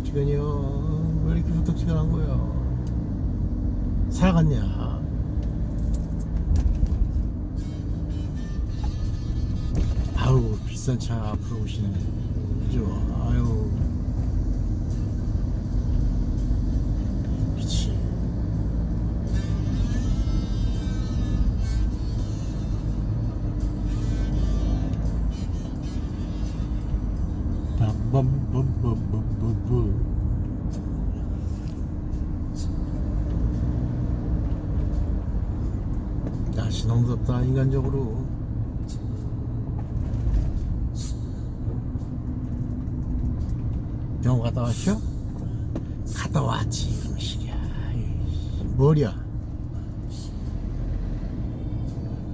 후덕지근이요. 왜 이렇게 후덕지근한 거야 사갔냐? 아유 비싼 차 앞으로 오시네. 그죠? 아유 병원 갔다 왔어? 갔다 왔지 그놈이야. 머리야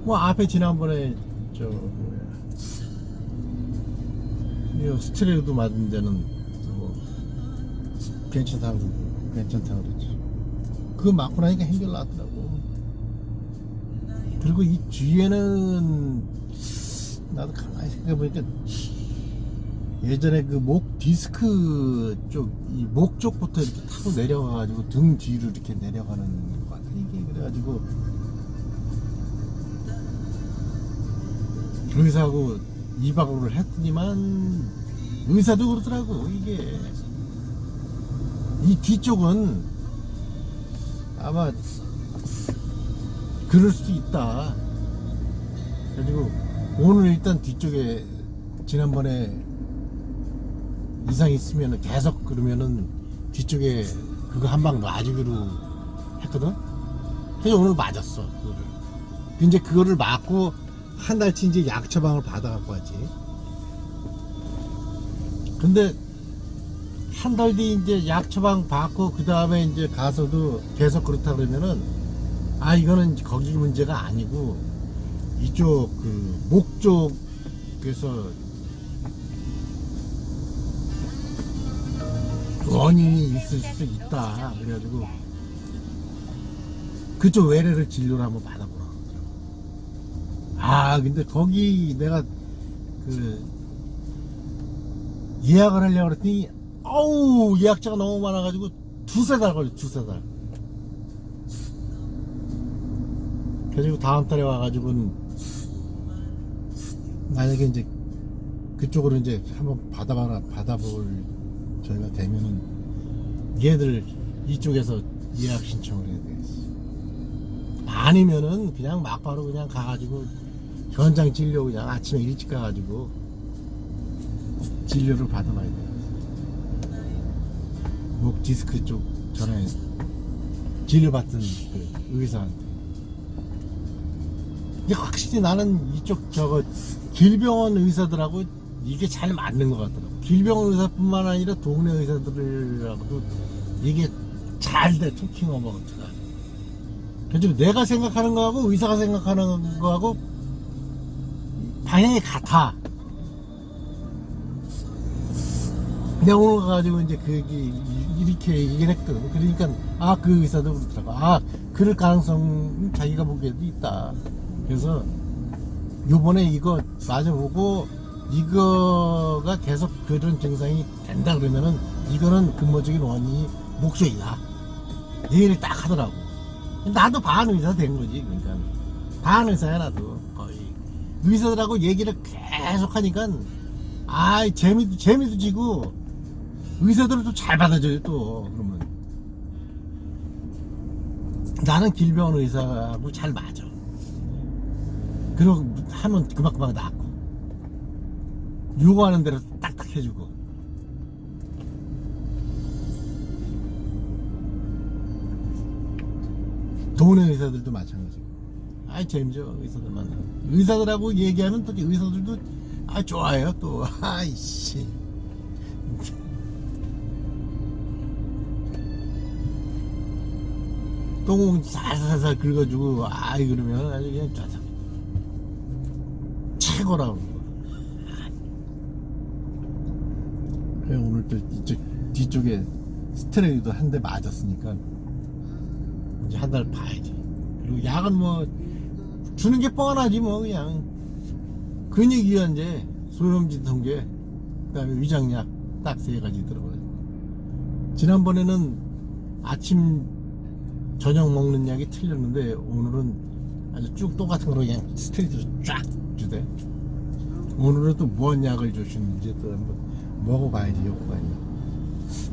뭐 앞에 지난번에 저 뭐야. 이 스트레이도 맞은 데는 뭐 괜찮다고 괜찮다고 그랬지. 그거 맞고 나니까 한결 나더라고. 그리고 이 뒤에는 나도 가만히 생각해보니까 예전에 그목 디스크 쪽, 이 목 쪽부터 이렇게 타고 내려가가지고 등 뒤로 이렇게 내려가는 것 같아. 이게 그래가지고 의사하고 이박으로 했더니만 의사도 그러더라고. 이게 이 뒤쪽은 아마 그럴 수도 있다. 그래가지고 오늘 일단 뒤쪽에 지난번에 이상 있으면 계속 그러면은 뒤쪽에 그거 한 방 놔주기로 했거든? 그래서 오늘 맞았어, 그거를. 이제 그거를 맞고 한 달치 이제 약 처방을 받아갖고 왔지. 근데 한 달 뒤 이제 약 처방 받고 그 다음에 이제 가서도 계속 그렇다 그러면은 아, 이거는 거기 문제가 아니고 이쪽 그 목 쪽에서 원인이 있을 수 있다. 그래가지고 그쪽 외래를 진료를 한번 받아보라. 그러더라고. 아 근데 거기 내가 그 예약을 하려고 그랬더니 어우 예약자가 너무 많아가지고 두세 달 걸려 두세 달. 그래가지고 다음 달에 와가지고는 만약에 이제 그쪽으로 이제 한번 받아봐라 받아볼 저희가 되면은 얘들 이쪽에서 예약 신청을 해야 되겠어. 아니면은 그냥 막바로 그냥 가가지고 현장 진료 그냥 아침에 일찍 가가지고 진료를 받아봐야 돼. 목 디스크 쪽 전에 진료받던 그 의사한테. 근데 확실히 나는 이쪽 저거 길병원 의사들하고 이게 잘 맞는 것 같더라고. 길병원 의사뿐만 아니라 동네 의사들하고도 이게 잘 돼, 토킹 오버가. 그래서 내가 생각하는 거하고 의사가 생각하는 거하고 방향이 같아. 내가 오늘 가가지고 이제 그 얘기, 이렇게 얘기를 했거든. 그러니까, 아, 그 의사도 그렇더라고. 아, 그럴 가능성 자기가 보기에도 있다. 그래서 요번에 이거 맞아보고 이거가 계속 그런 증상이 된다 그러면은 이거는 근본적인 원인이 목소리다. 얘기를 딱 하더라고. 나도 반 의사 된 거지. 그러니까 반 의사야 나도 거의 의사들하고 얘기를 계속 하니까 아 재미도 재미도 지고 의사들은 또 잘 받아줘요 또 그러면 나는 길병원 의사하고 잘 맞아. 그러고 하면 그만그만 낫고 요구하는 대로 딱딱 해주고. 동네 의사들도 마찬가지고 아이 재밌죠 의사들 만나 의사들하고 얘기하면 또 의사들도 아 좋아요 또. 아이씨. 똥 살살살 긁어주고 아이 그러면 아주 그냥 짜장 최고라고 그래 오늘 또 이쪽 뒤쪽에 스트레이도 한 대 맞았으니까 이제 한 달 봐야지. 그리고 약은 뭐 주는 게 뻔하지 뭐 그냥. 근육이완제 소염진 통계 그다음에 위장약 딱 세 가지 들어가요. 지난번에는 아침 저녁 먹는 약이 틀렸는데 오늘은 아주 쭉 똑같은 거로 그냥 스트레이트로 쫙 주대. 오늘은 또 무한 약을 주시는지 또 한번 먹어봐야지 효과가.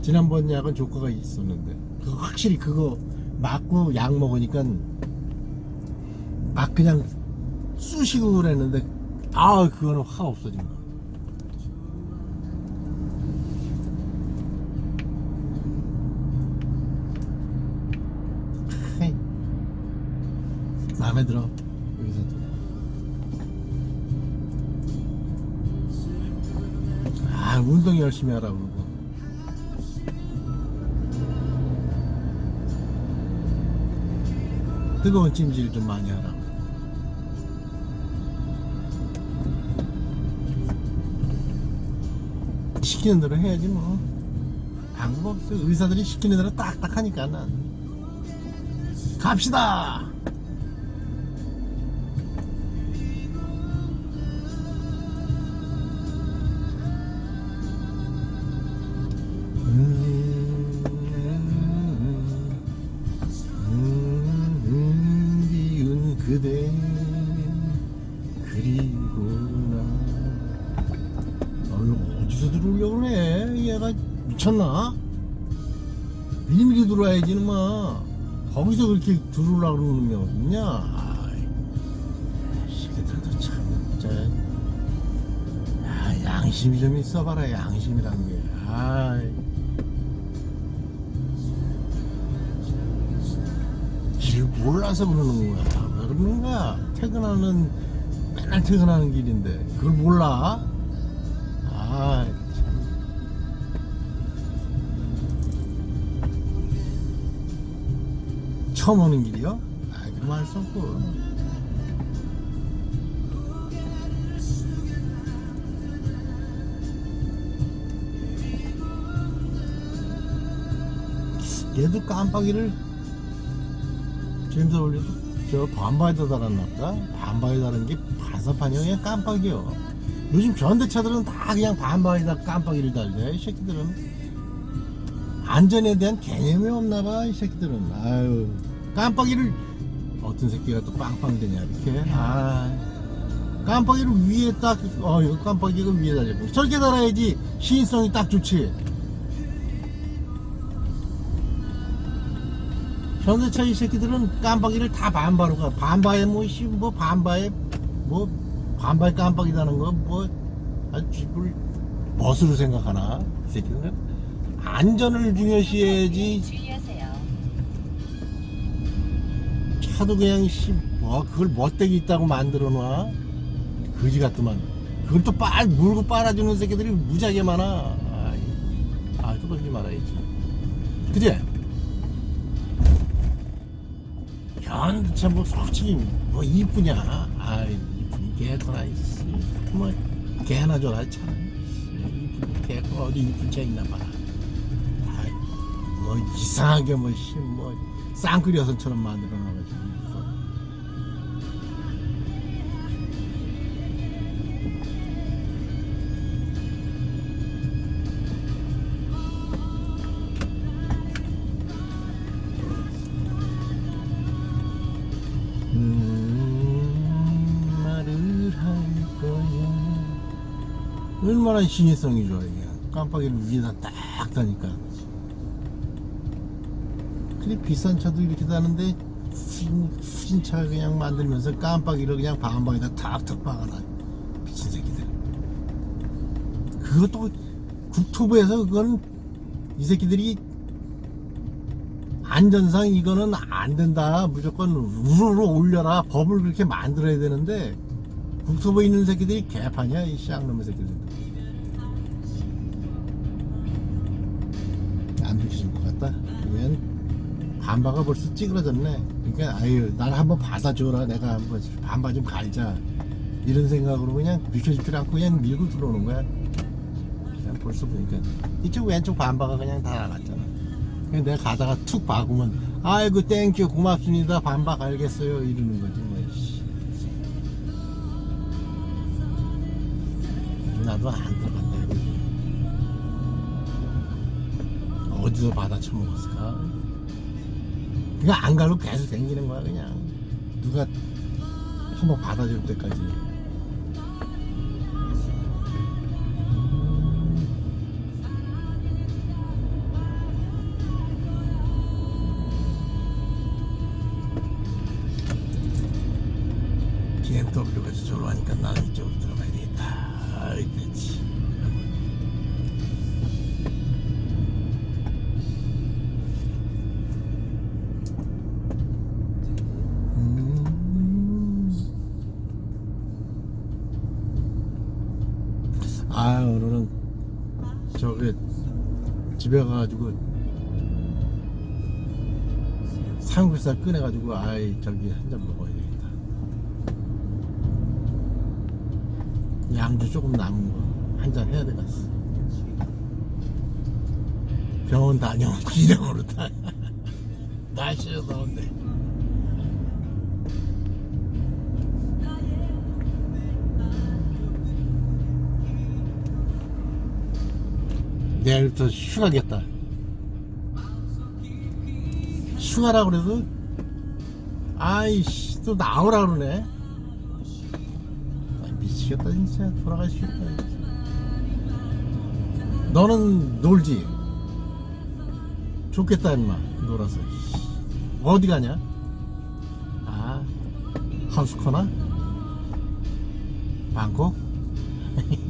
지난번 약은 효과가 있었는데 그거 확실히 그거 맞고 약 먹으니까 막 그냥 쑤시고 그랬는데 아 그거는 확 없어진 거. 마음에 들어 아 운동 열심히 하라고 그러고. 뜨거운 찜질 좀 많이 하라고. 시키는 대로 해야지 뭐. 방법 없어. 의사들이 시키는 대로 딱딱 하니까 난. 갑시다 미리미리 들어와야지 이놈아 거기서 그렇게 들어오려고 그러는 게 어딨냐 아이 새끼들도 참 진짜 아, 양심이 좀 있어봐라 양심이란 게 아이 길 몰라서 그러는 거야. 왜 그러는 거야? 퇴근하는 맨날 퇴근하는 길인데 그걸 몰라? 아, 참. 처음 오는 길이요? 아, 수 없고. 얘도 깜빡이를 제임스 올리도 저 반바에다 달았나 보다. 반바에 달은 게 반사판이야 그냥 깜빡이요. 요즘 전대차들은 다 그냥 반바에다 깜빡이를 달래 이 새끼들은. 안전에 대한 개념이 없나 봐 이 새끼들은. 아유 깜빡이를 어떤 새끼가 또 빵빵대냐 이렇게 아 깜빡이를 위에 딱어 이거 깜빡이가 위에 달렸고 저렇게 달아야지 시인성이 딱 좋지 현대차 이 새끼들은 깜빡이를 다 반바로 가. 반바에 뭐, 씨, 뭐, 반바에, 뭐, 반바에 깜빡이다는 거, 뭐, 아주 집을 멋으로 생각하나? 이 새끼들은. 안전을 중요시해야지. 차도 그냥, 씨, 뭐, 그걸 멋대기 있다고 만들어 놔. 거지 같더만. 그걸 또 빨, 물고 빨아주는 새끼들이 무지하게 많아. 아, 또 그러지 말아야지. 그지? 현대차 뭐 솔직히 뭐 이쁘냐 아 이쁜 개거나 이씨 뭐 개나 줘라 참 이쁜 개거 어디 이쁜 차 있나 봐라 아 뭐 이상하게 뭐씨뭐 쌍끌이 여선처럼 만들어 놔 얼마나 신의성이 좋아, 이게. 깜빡이를 위에다 딱 다니까. 그리 비싼 차도 이렇게 다는데, 후진, 후진 차 그냥 만들면서 깜빡이를 그냥 반방에다 탁탁 박아놔. 미친 새끼들. 그것도 국토부에서 그건 이 새끼들이 안전상 이거는 안 된다. 무조건 룰로 올려라. 법을 그렇게 만들어야 되는데 국토부에 있는 새끼들이 개판이야. 이 쌍놈의 새끼들. 반바가 벌써 찌그러졌네. 그러니까 아유 날 한번 받아줘라. 내가 한번 반바 좀 갈자. 이런 생각으로 그냥 비켜주질 않고 그냥 밀고 들어오는 거야. 그냥 벌써 보니까 이쪽 왼쪽 반바가 그냥 다 나갔잖아. 그냥 내가 가다가 툭 박으면 아이고 땡큐 고맙습니다 반박 알겠어요 이러는 거지 뭐 씨. 나도 안 이거. 어디서 받아 처먹었을까? 그냥 안 가고 계속 댕기는 거야 그냥. 누가 한번 받아줄 때까지 아 오늘은 저기 집에 가가지고 삼겹살 꺼내가지고 아이 저기 한 잔 먹어야 되겠다. 양주 조금 남은 거 한 잔 해야 되겠어 병원 다녀 기령으로 다 날씨가 더운데 내일부터 휴가겠다. 휴가라 그래도 아이씨 또 나오라 그러네. 아, 미치겠다 진짜 돌아가시겠다. 너는 놀지? 좋겠다 임마 놀아서. 어디 가냐? 아 하우스코나? 방콕?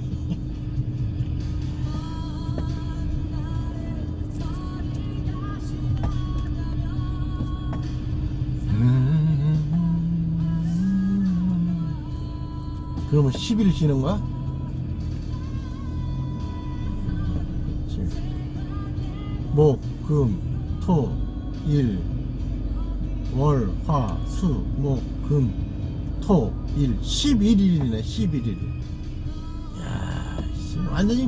10일 쉬는 거야? 목, 금, 토, 일, 월, 화, 수, 목, 금, 토, 일 11일이네 11일 야 씨, 완전히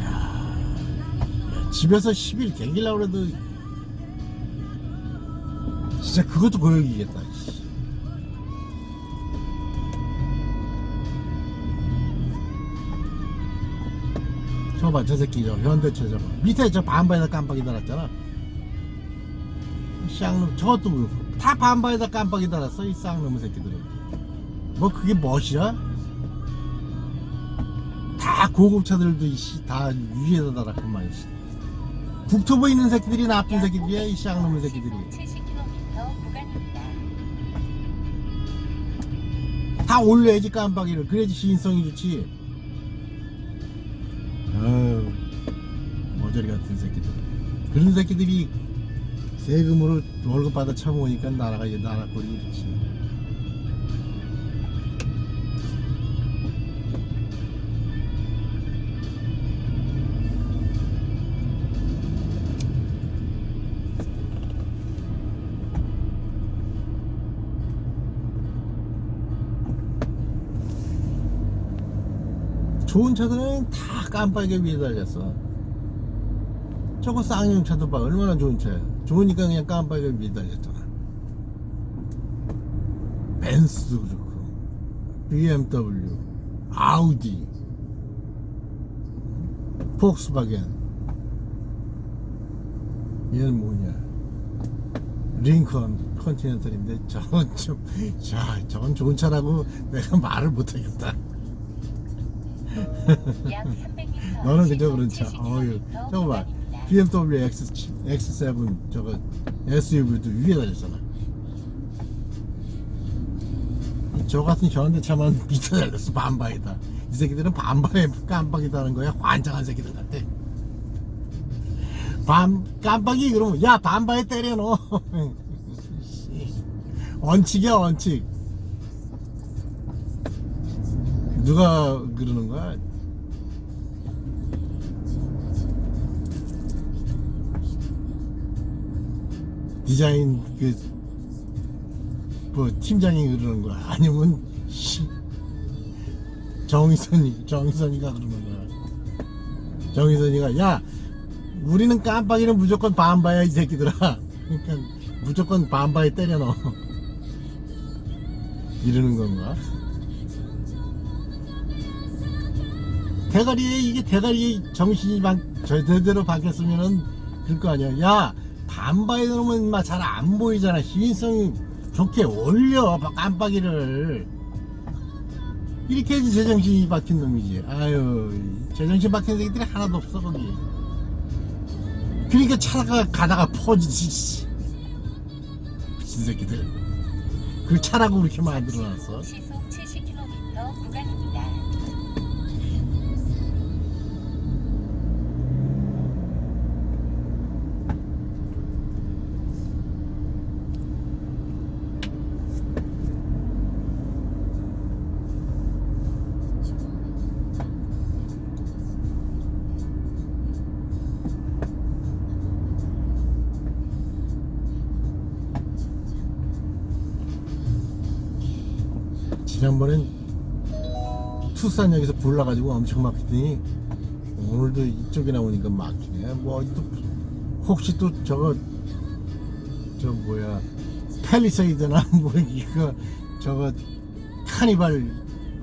야, 야 집에서 10일 갱기려고 그래도 진짜 그것도 고역이겠다. 저거 봐, 저 새끼, 저 현대차 저거. 밑에 저 반바에다 깜빡이 달았잖아. 쌍놈, 저것도 뭐, 다 반바에다 깜빡이 달았어, 이 쌍놈의 새끼들은. 뭐, 그게 멋이야? 다 고급차들도, 이씨, 다 위에다 달았구만, 씨. 북토보 있는 새끼들이 나쁜 새끼들이야, 이 쌍놈의 새끼들이. 70km 구간입니다. 다 올려야지 깜빡이를 그래야지 시인성이 좋지 그런 새끼들이 세금으로 월급 받아 처먹으니까 나라가 이제 나라 꼴이 이렇지 좋은 차들은 다 깜빡이에 위에 달렸어. 저거 쌍용 차도 봐. 얼마나 좋은 차야. 좋으니까 그냥 깜빡이에 위에 달렸잖아. 벤츠도 그렇고, BMW, 아우디, 폭스바겐. 얘는 뭐냐. 링컨 컨티넨탈인데 저건 좀, 자, 저건 좋은 차라고 내가 말을 못하겠다. 약 300m. 너는 그저 그런 차. 어휴, 저거 봐. BMW X, X7 저거 SUV도 위에 달렸잖아. 저 같은 현대 차만 밑에 달렸어 반바이다. 이 새끼들은 반바에 깜빡이다는 거야. 환장한 새끼들 같아. 반 깜빡이 그러면 야 반바에 때려 넣어. 원칙이야 원칙. 누가 그러는 거야? 디자인 그 뭐 팀장이 그러는 거야? 아니면 씨, 정의선이 정의선이가 그러는 거야? 정의선이가 야 우리는 깜빡이는 무조건 반바야 이 새끼들아. 그러니까 무조건 반바에 때려 넣어. 이러는 건가 대가리에 이게 대가리에 정신이 막 제대로 박혔으면은 그럴 거 아니야. 야 반바에 놓으면 막 잘 안 보이잖아. 시인성이 좋게 올려 깜빡이를. 이렇게 해야지 제정신이 박힌 놈이지. 아유 제정신 박힌 새끼들이 하나도 없어 거기. 그러니까 차가 가다가 퍼지지. 씨. 미친 새끼들. 그 차라고 그렇게 만들어놨어. 지난번엔 투싼역에서 불나가지고 엄청 막히더니 오늘도 이쪽에 나오니까 막히네. 뭐 또 혹시 또 저거 저 뭐야 펠리세이드나 뭐 이거 저거 카니발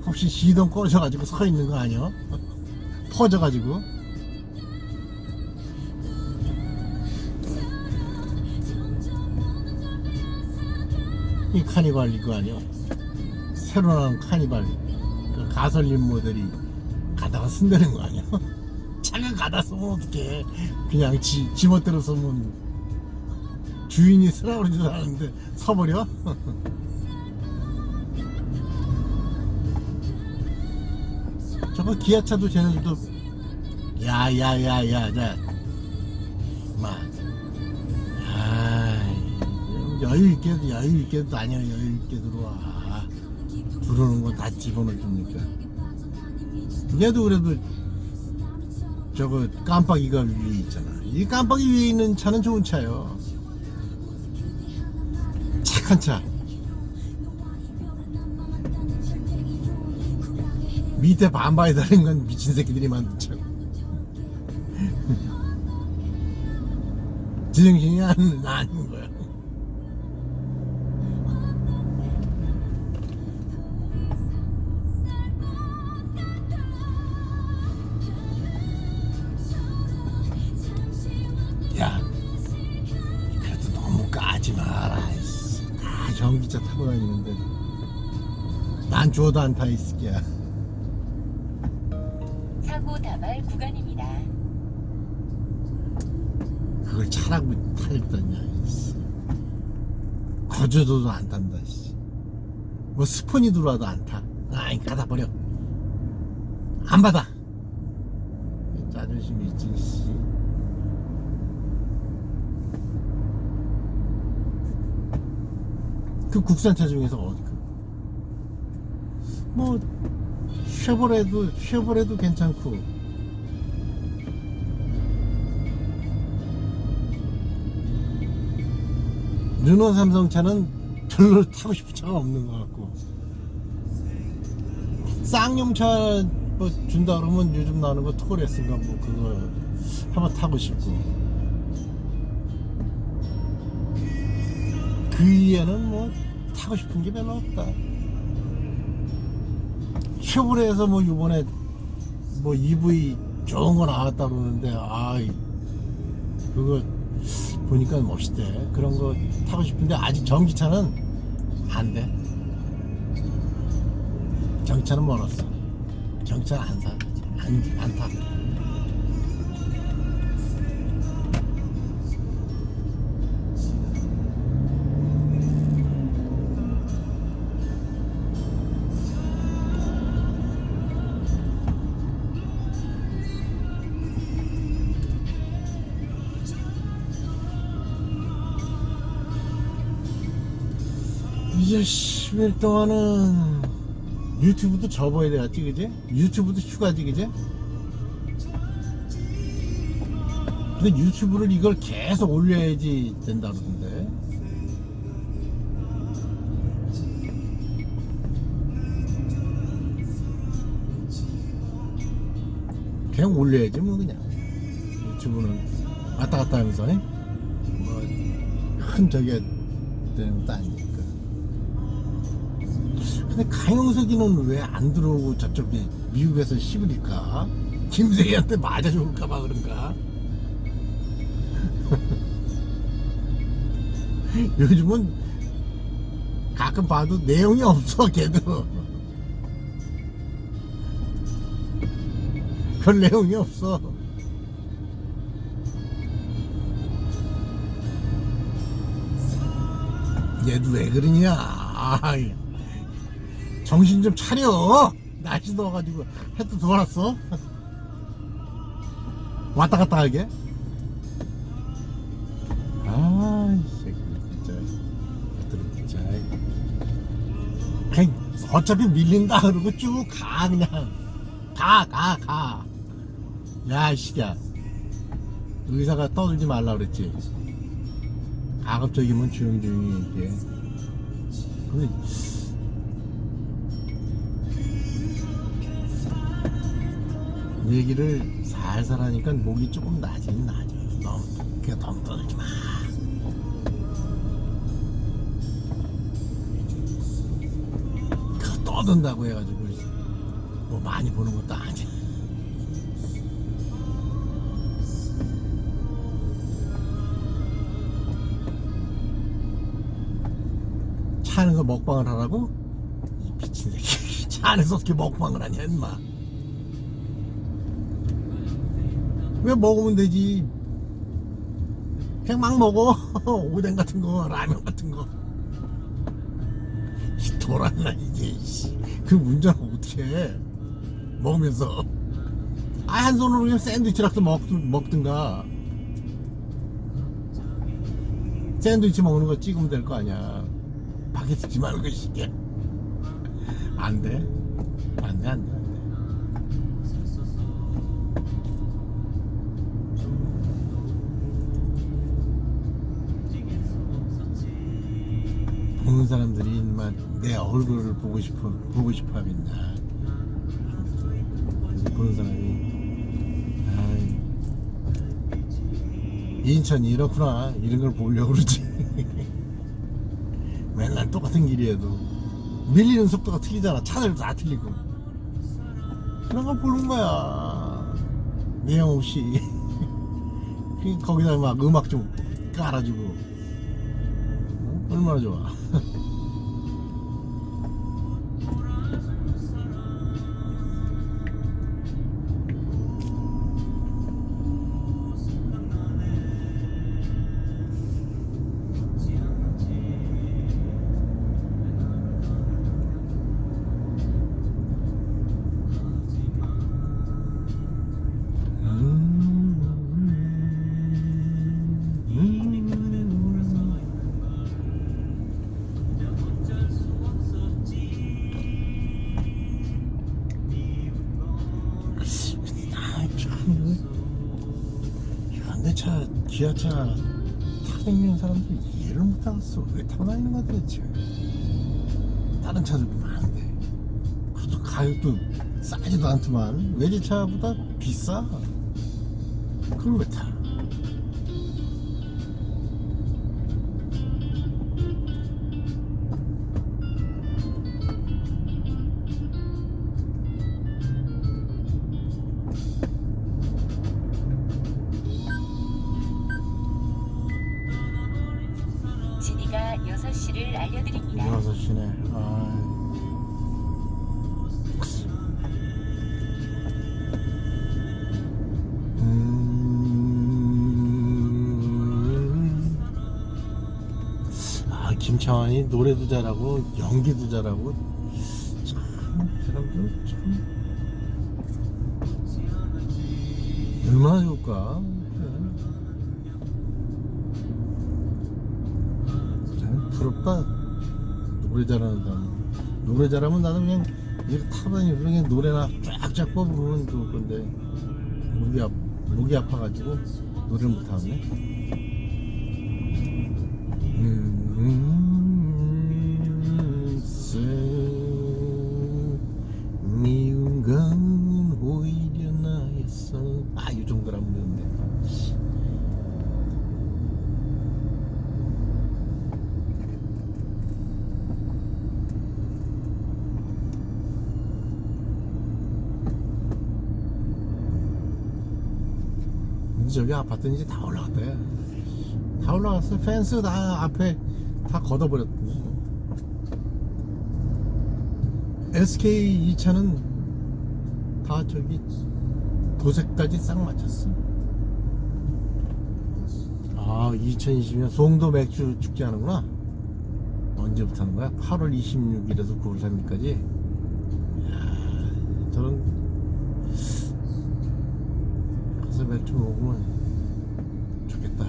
혹시 시동 꺼져가지고 서 있는 거 아니야? 퍼져가지고 이 카니발 이거 아니야? 새로 나온 카니발 그 가솔린 모델이 가다가 쓴다는 거 아니야? 차가 가다 쓰면 어떡해 그냥 지, 지멋대로 쓰면 주인이 쓰라고 그러지도 않는데 서버려? 저거 기아차도 쟤네들도 야야야야 야 마. 아 여유 있게 여유 있게 다녀 여유 있게 들어와 들어오는 거 다 집어넣을 테니까? 얘도 그래도 저거 깜빡이가 위에 있잖아. 이 깜빡이 위에 있는 차는 좋은 차요. 착한 차. 밑에 반바에 달린 건 미친 새끼들이 만든 차 제정신이 아닌, 아닌 거야 야, 난 줘도 안타 있을게야. 사고 다발 구간입니다. 그걸 차라고 타있더냐. 이씨. 거저도도 안 탄다. 이씨. 뭐 스폰이 들어와도 안 타. 아이 가다 버려. 안 받아. 자존심이 있지. 씨. 그 국산차 중에서 어디 그? 뭐 쉐보레도 쉐보레도 괜찮고. 르노 삼성 차는 별로 타고 싶은 차가 없는 것 같고. 쌍용차 뭐 준다 그러면 요즘 나오는 거 토레스인가 뭐 그거 한번 타고 싶고. 그 위에는 뭐 타고 싶은 게 별로 없다 쉐보레에서 뭐 이번에 뭐 EV 좋은 거 나왔다 그러는데 아 그거 보니까 멋있대. 그런 거 타고 싶은데 아직 전기차는 안돼. 전기차는 멀었어. 전기차는 안사 안, 안 타. 10일 동안은 유튜브도 접어야 되겠지 그지? 유튜브도 휴가지 그지? 근데 유튜브를 이걸 계속 올려야지 된다 그러던데 그냥 올려야지 뭐 그냥 유튜브는 왔다 갔다 하면서 뭐 큰 저게 되는 것도 아니니까 근데 강용석이는 왜 안 들어오고 저쪽에 미국에서 시부릴까? 김세희한테 맞아 죽을까봐 그런가? 요즘은 가끔 봐도 내용이 없어 걔도 별 내용이 없어 얘도 왜 그러냐 아이, 정신 좀 차려. 날씨 더워가지고 해도 돌았어. 왔다 갔다 하게. 아이 새끼 진짜 진짜 그냥 어차피 밀린다 그러고 쭉 가 그냥. 가 가 가 야 이 새끼야. 의사가 떠들지 말라 그랬지. 가급적이면 조용조용히 얘기해. 근데 얘기를 살살 하니까 목이 조금 나지긴 나죠. 너무 그냥 너무 떠들지 마 그 떠든다고 해가지고 뭐 많이 보는 것도 아니야. 차 안에서 먹방을 하라고? 이 미친 새끼. 차 안에서 어떻게 먹방을 하냐 임마 왜 먹으면 되지? 그냥 막 먹어. 오뎅 같은 거 라면 같은 거. 이 돌았나 이게 씨. 그 운전을 어떻게 해? 먹으면서. 아 한 손으로 그냥 샌드위치라도 먹, 먹든가. 샌드위치 먹는 거 찍으면 될 거 아니야. 밖에 찍지 말고 이게 안돼. 안돼 안돼 보는 사람들이 인만 내 얼굴을 보고 싶어 보고 싶어 하겠냐 그래서 보는 사람이 아이, 인천이 이렇구나 이런 걸 보려고 그러지. 맨날 똑같은 길이에도 밀리는 속도가 틀리잖아. 차들도 다 틀리고. 그런 걸 보는 거야. 내용 없이. 그 거기다 막 음악 좀 깔아주고. 어? 얼마나 좋아 현대차, 기아차 타고 다니는 사람들 이해를 못하겠어. 왜 타고 다니는 거야 도대체? 다른 차들도 많은데. 그래도 가격도 싸지도 않더만. 외제차보다 비싸. 그걸 왜 타? 김창완이 노래도 잘하고 연기도 잘하고 참 사람들 참 얼마나 좋을까. 참 부럽다. 노래 잘하는 사람. 노래 잘하면 나는 그냥 이렇게 타고 다니고 그냥 노래나 쫙쫙 뽑으면 좋을 건데 목이, 아, 목이 아파가지고 노래를 못하네. 저기 아파트 이제 다 올라갔대. 다 올라갔어. 펜스 다 앞에 다 걷어버렸더니. SK 2차는 다 저기 도색까지 싹 마쳤어. 아, 2020년 송도 맥주 축제 하는구나. 언제부터 하는 거야? 8월 26일에서 9월 3일까지. 이야, 저런 맥주 먹으면 좋겠다.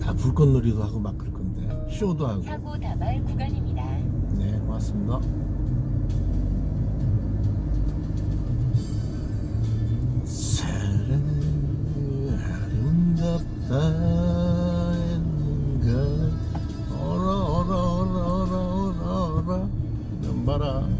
다 불꽃놀이도 하고 막 그럴 건데 쇼도 하고. 사고 다발 구간입니다. 네, 고맙습니다. 사랑은 아름답다는 걸 어라 어라 어라 어라 어라 어라 연봐라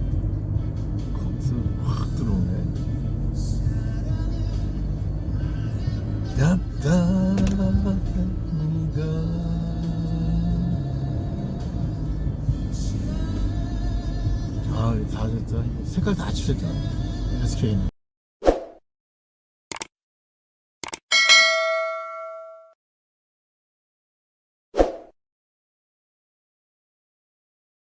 아, 다진